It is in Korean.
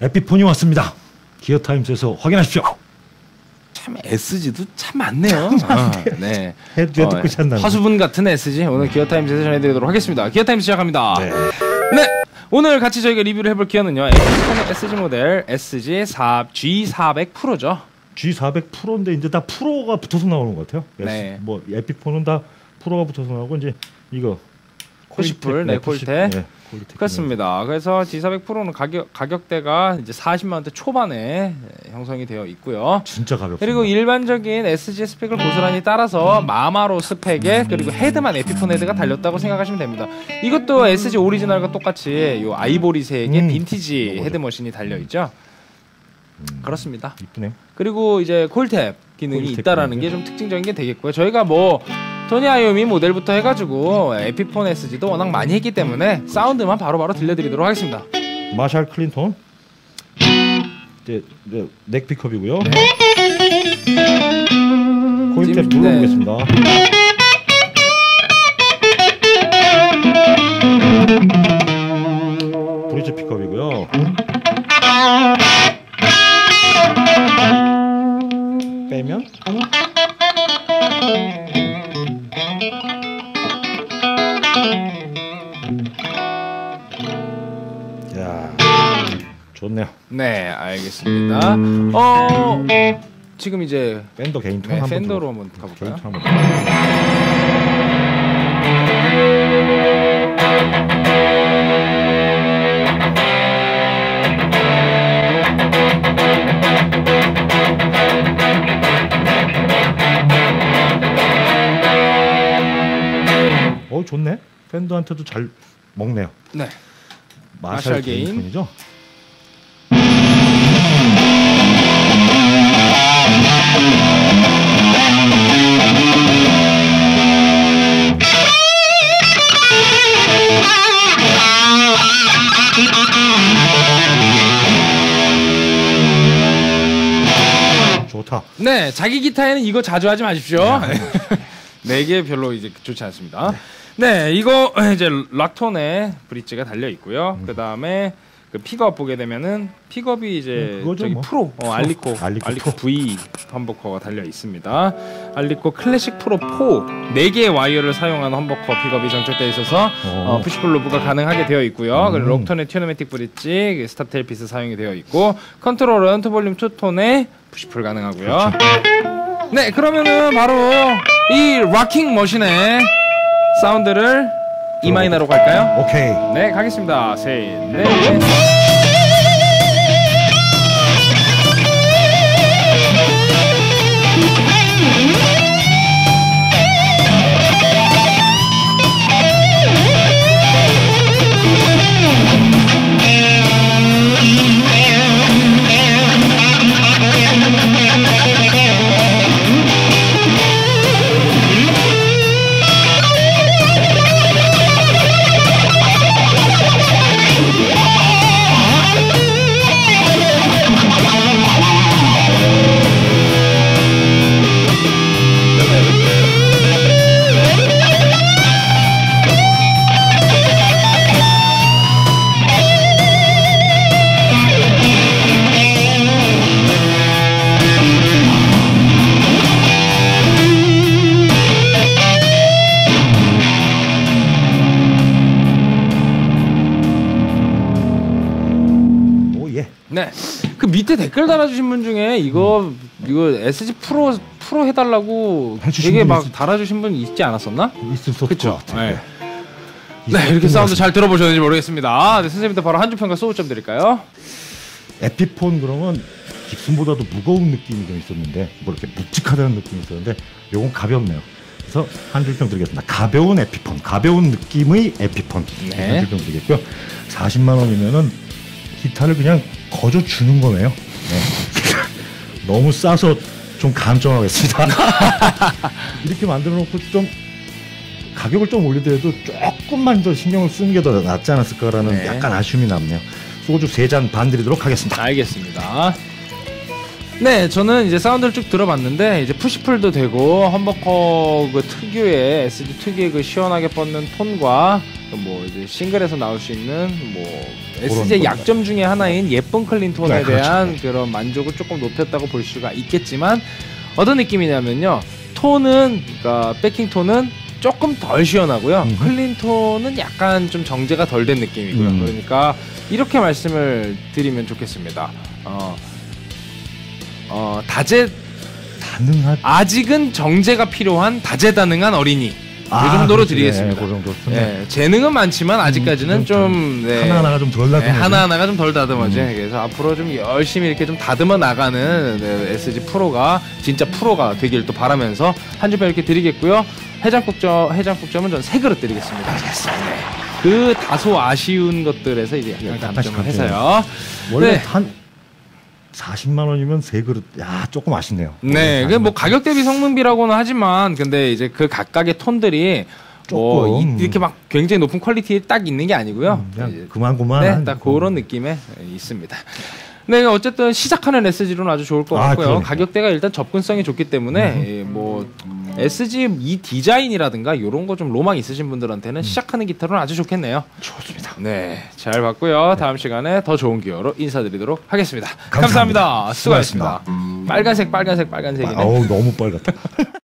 에피폰이 왔습니다. 기어 타임스에서 확인하십시오. 참 SG도 참 많네요. 어, 네. 안 나네. 화수분 같은 SG 오늘 기어 타임즈에서 전해드리도록 하겠습니다. 기어 타임즈 시작합니다. 네. 네. 오늘 같이 저희가 리뷰를 해볼 기어는요. SG 모델 SG 4 G400 프로죠. G400 프로인데 이제 다 프로가 붙어서 나오는 것 같아요. 네. 뭐 에피폰은 다 프로가 붙어서 나오고 이제 이거 콜시플, 네, 콜테. 네. 그렇습니다. 그래서 G400 프로는 가격 가격대가 이제 40만 원대 초반에 형성이 되어 있고요. 진짜 가볍습니다. 그리고 일반적인 SG 스펙을 고스란히 따라서 마마로 스펙에 그리고 헤드만 에피폰 헤드가 달렸다고 생각하시면 됩니다. 이것도 SG 오리지널과 똑같이 요 아이보리색의 음. 빈티지 맞아. 헤드 머신이 달려 있죠. 그렇습니다. 이쁘네. 그리고 이제 콜탭 기능이 콜탭 있다라는? 게 좀 특징적인 게 되겠고요. 저희가 뭐 토니 아이오미 모델부터 해가지고 에피폰 SG도 워낙 많이 했기 때문에 사운드만 바로바로 들려드리도록 하겠습니다. 마샬 클린톤. 이제, 이제 넥 픽업이고요. 코일 탭 찜- 눌러보겠습니다. 브리지 픽업이고요. 빼면 야 좋네요. 네, 알겠습니다. 어 지금 이제 팬더 개인 톤 네, 한번 팬더로 한번 가볼까요? 개인 톤 한번 좋네. 팬더한테도 잘 먹네요. 네. 마샬, 마샬 개인. 톤이죠. 좋다. 네, 자기 기타에는 이거 자주 하지 마십시오. 네 개 별로 이제 좋지 않습니다. 네, 이거 이제 락톤에 브릿지가 달려 있고요. 그 다음에 그 픽업 보게 되면은 픽업이 이제 음, 저기 뭐. 프로, 어, 알리코, 알리코 알리코. V 험버커가 달려 있습니다. 알리코 클래식 프로 4 4개의 와이어를 사용한 험버커 픽업이 장착되어 있어서 어, 어. 푸시풀 로브가 가능하게 되어 있고요. 그리고 음. 록톤의 튜너매틱 브릿지, 그 스탑 테일 피스 사용이 되어 있고 컨트롤은 투볼륨 투톤에 푸시풀 가능하고요. 네, 그러면은 바로 이 락킹 머신의 사운드를 E 마이너로 갈까요? 오케이. 네, 가겠습니다. 셋, 넷. 네. 그 밑에 댓글 달아주신 분 중에 이거 이거 SG 프로 프로 해달라고 되게 분막 있- 달아주신 분 있지 않았었나? 것 같아요. 네. 네, 이렇게 사운드 잘 들어보셨는지 모르겠습니다. 네, 선생님들 바로 한줄 평가 소우점 드릴까요? 에피폰 그러면 깁슨보다도 무거운 느낌이 좀 있었는데 뭐 이렇게 묵직하다는 느낌이 있었는데 요건 가볍네요. 그래서 한 줄평 드리겠습니다. 가벼운 에피폰, 가벼운 느낌의 에피폰 네. 한 줄평 드리겠고요. 40만 원이면은 기타를 그냥 거저 주는 거네요. 네. 너무 싸서 좀 감정하겠습니다. 이렇게 만들어 놓고 좀 가격을 좀 올리더라도 조금만 더 신경을 쓰는 게 더 낫지 않았을까라는 네. 약간 아쉬움이 남네요. 소주 세 잔 반 드리도록 하겠습니다. 알겠습니다. 네, 저는 이제 사운드를 쭉 들어봤는데 이제 푸시풀도 되고 험버커 그 특유의 SG 특유의 그 시원하게 뻗는 톤과 뭐 이제 싱글에서 나올 수 있는 뭐 SG의 약점 중에 하나인 예쁜 클린 톤에 네, 그렇죠. 대한 그런 만족을 조금 높였다고 볼 수가 있겠지만 어떤 느낌이냐면요. 톤은 그러니까 백킹 톤은 조금 덜 시원하고요. 음흠. 클린 톤은 약간 좀 정제가 덜 된 느낌이고요. 음. 그러니까 이렇게 말씀을 드리면 좋겠습니다. 어, 어 다재 가능한 아직은 정제가 필요한 다재다능한 어린이 이 정도로 그렇지. 드리겠습니다. 네, 그 정도. 예, 재능은 많지만 아직까지는 음, 좀 네. 하나하나가 좀덜 네, 나타나는 하나하나가 좀 덜 다듬어져. 음. 그래서 앞으로 좀 열심히 이렇게 좀 다듬어 나가는 네, SG 프로가 진짜 프로가 되길 또 바라면서 한 주평 이렇게 드리겠고요. 해장국점 해장국점은 전 세 그릇 드리겠습니다. 알겠습니다. 그 다소 아쉬운 것들에서 이제 약간 약간씩 감점을 감점. 해서요. 원래 네. 한 40만 원이면 세 그릇. 야, 조금 아쉽네요. 네, 그뭐 가격 대비 성능비라고는 하지만 근데 이제 그 각각의 톤들이 뭐 조금. 이- 이렇게 막 굉장히 높은 퀄리티에 딱 있는 게 아니고요. 음, 그냥 이제 그만 네, 그만. 딱 그런 느낌에 있습니다. 네, 어쨌든 시작하는 SG로는 아주 좋을 것 아, 같고요. 그러니까. 가격대가 일단 접근성이 좋기 때문에 예, 뭐 SG 이 디자인이라든가 이런 거 좀 로망 있으신 분들한테는 시작하는 기타로는 아주 좋겠네요. 좋습니다. 네, 잘 봤고요. 다음 시간에 더 좋은 기어로 인사드리도록 하겠습니다. 감사합니다. 감사합니다. 수고하셨습니다. 빨간색, 빨간색, 빨간색이네. 어우, 너무 빨갛다.